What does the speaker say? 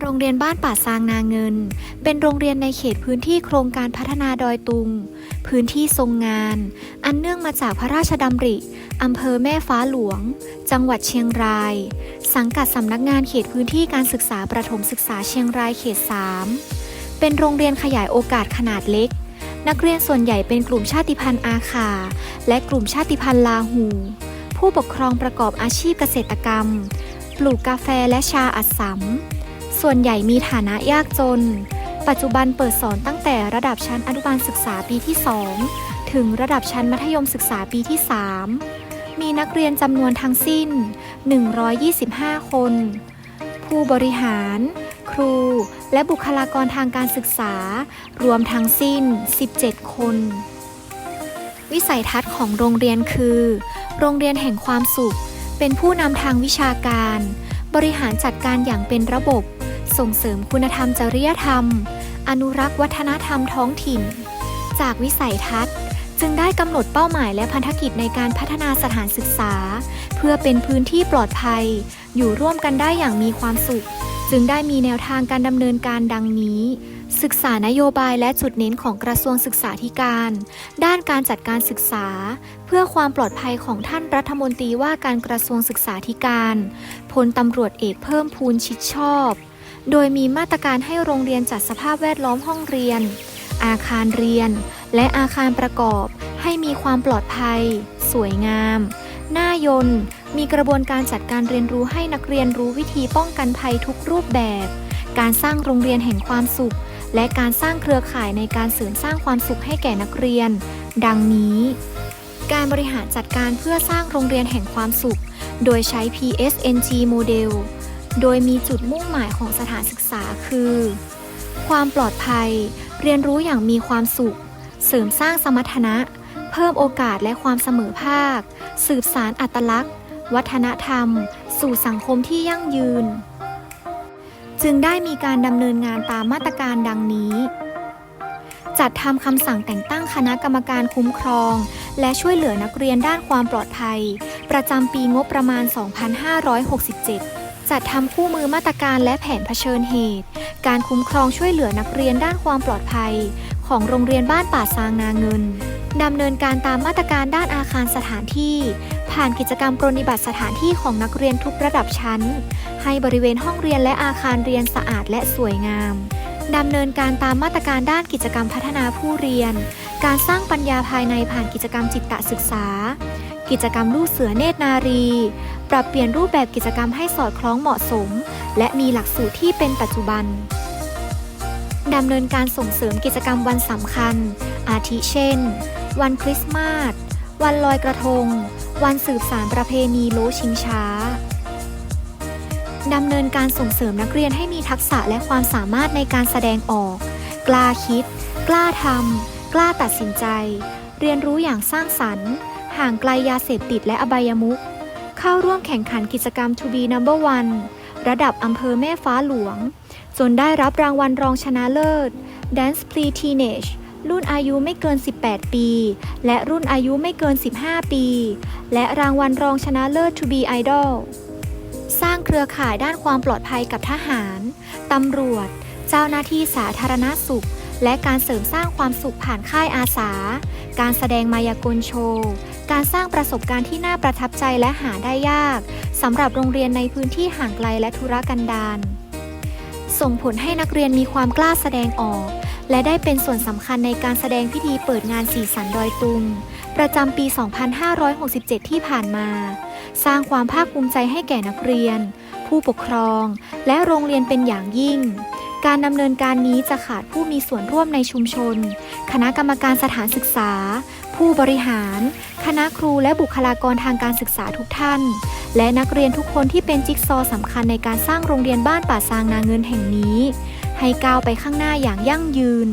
โรงเรียนบ้านป่าซางนาเงิน เป็นโรงเรียนในเขตพื้นที่โครงการพัฒนาดอยตุง พื้นที่ทรงงาน อันเนื่องมาจากพระราชดำริอำเภอแม่ฟ้าหลวง จังหวัดเชียงราย สังกัดสำนักงานเขตพื้นที่การศึกษาประถมศึกษาเชียงรายเขต 3 เป็นโรงเรียนขยายโอกาสขนาดเล็ก นักเรียนส่วนใหญ่เป็นกลุ่มชาติพันธุ์อาขาและกลุ่มชาติพันธุ์ลาหู ผู้ปกครองประกอบอาชีพเกษตรกรรม ปลูกกาแฟและชาอัดสำ ส่วนใหญ่มีฐานะยากจน ปัจจุบันเปิดสอนตั้งแต่ระดับชั้นอนุบาลศึกษาปีที่ 2 ถึงระดับชั้นมัธยมศึกษาปีที่ 3 มีนักเรียนจำนวนทั้งสิ้น 125 คน ผู้บริหาร ครู และบุคลากรทางการศึกษา รวมทั้งสิ้น 17 คน วิสัยทัศน์ของโรงเรียนคือ โรงเรียนแห่งความสุข เป็นผู้นำทางวิชาการบริหารจัดการอย่างเป็นระบบ ส่งเสริมคุณธรรมจริยธรรม อนุรักษ์วัฒนธรรมท้องถิ่น จากวิสัยทัศน์ จึงได้กำหนดเป้าหมายและพันธกิจในการพัฒนาสถานศึกษา เพื่อเป็นพื้นที่ปลอดภัย อยู่ร่วมกันได้อย่างมีความสุข จึงได้มีแนวทางการดำเนินการดังนี้ศึกษานโยบายและจุดเน้นของกระทรวงศึกษาธิการ ด้านการจัดการศึกษา เพื่อความปลอดภัยของท่านรัฐมนตรีว่าการกระทรวงศึกษาธิการพลตำรวจเอกเพิ่มพูนชิดชอบ โดยมีมาตรการให้โรงเรียนจัดสภาพแวดล้อมห้องเรียน อาคารเรียน และอาคารประกอบ ให้มีความปลอดภัย สวยงามน่ายนมีกระบวนการจัดการเรียนรู้ให้นักเรียนรู้วิธีป้องกันภัยทุกรูปแบบ การสร้างโรงเรียนแห่งความสุข และการสร้างเครือข่ายในการเสริมสร้างความสุขให้แก่นักเรียน ดังนี้ การบริหารจัดการเพื่อสร้างโรงเรียนแห่งความสุข โดยใช้ PSNG โมเดล โดยมีจุดมุ่งหมายของสถานศึกษาคือ ความปลอดภัย เรียนรู้อย่างมีความสุข เสริมสร้างสมรรถนะ เพิ่มโอกาสและความเสมอภาค สืบสารอัตลักษณ์ วัฒนธรรม สู่สังคมที่ยั่งยืน จึงได้มีการดำเนินงานตามมาตรการดังนี้จัดทำคำสั่งแต่งตั้งคณะกรรมการคุ้มครอง และช่วยเหลือนักเรียนด้านความปลอดภัย ประจำปีงบประมาณ 2567 จัดทำคู่มือมาตรการและแผนเผชิญเหตุ การคุ้มครองช่วยเหลือนักเรียนด้านความปลอดภัย ของโรงเรียนบ้านป่าซางนาเงินดำเนินการตามมาตรการด้านอาคารสถานที่ ผ่านกิจกรรมปรนนิบัติสถานที่ของนักเรียนทุกระดับชั้น ให้บริเวณห้องเรียนและอาคารเรียนสะอาดและสวยงามดำเนินการตามมาตรการด้านกิจกรรมพัฒนาผู้เรียน การสร้างปัญญาภายในผ่านกิจกรรมจิตศึกษา กิจกรรมลูกเสือเนตรนารี ปรับเปลี่ยนรูปแบบกิจกรรมให้สอดคล้องเหมาะสม และมีหลักสูตรที่เป็นปัจจุบันดำเนินการส่งเสริมกิจกรรมวันสำคัญ อาทิเช่น วันคริสต์มาส วันลอยกระทง วันสืบสารประเพณีโลชิงช้าดำเนินการส่งเสริมนักเรียนให้มีทักษะและความสามารถในการแสดงออก กล้าคิด กล้าทำ กล้าตัดสินใจ เรียนรู้อย่างสร้างสรรค์ ห่างไกลยาเสพติดและอบายมุขเข้าร่วมแข่งขันกิจกรรม To be number one ระดับอำเภอแม่ฟ้าหลวง จนได้รับรางวัลรองชนะเลิศ Dance Play Teenage รุ่นอายุไม่เกิน 18 ปี และรุ่นอายุไม่เกิน 15 ปี และรางวัลรองชนะเลิศ To be Idol สร้างเครือข่ายด้านความปลอดภัยกับทหาร ตำรวจ เจ้าหน้าที่สาธารณสุข และการเสริมสร้างความสุขผ่านค่ายอาสา การแสดงมายากลโชว์ การสร้างประสบการณ์ที่น่าประทับใจและหาได้ยากสำหรับโรงเรียนในพื้นที่ห่างไกลและธุรกันดารส่งผลให้นักเรียนมีความกล้าแสดงออก และได้เป็นส่วนสำคัญในการแสดงพิธีเปิดงานสีสันดอยตุง ประจำปี 2567 ที่ผ่านมา สร้างความภาคภูมิใจให้แก่นักเรียน ผู้ปกครอง และโรงเรียนเป็นอย่างยิ่ง การดำเนินการนี้จะขาดผู้มีส่วนร่วมในชุมชน คณะกรรมการสถานศึกษา ผู้บริหาร คณะครูและบุคลากรทางการศึกษาทุกท่าน และนักเรียนทุกคนที่เป็นจิ๊กซอสำคัญในการสร้างโรงเรียนบ้านป่าซางนาเงินแห่งนี้ ให้ก้าวไปข้างหน้าอย่างยั่งยืน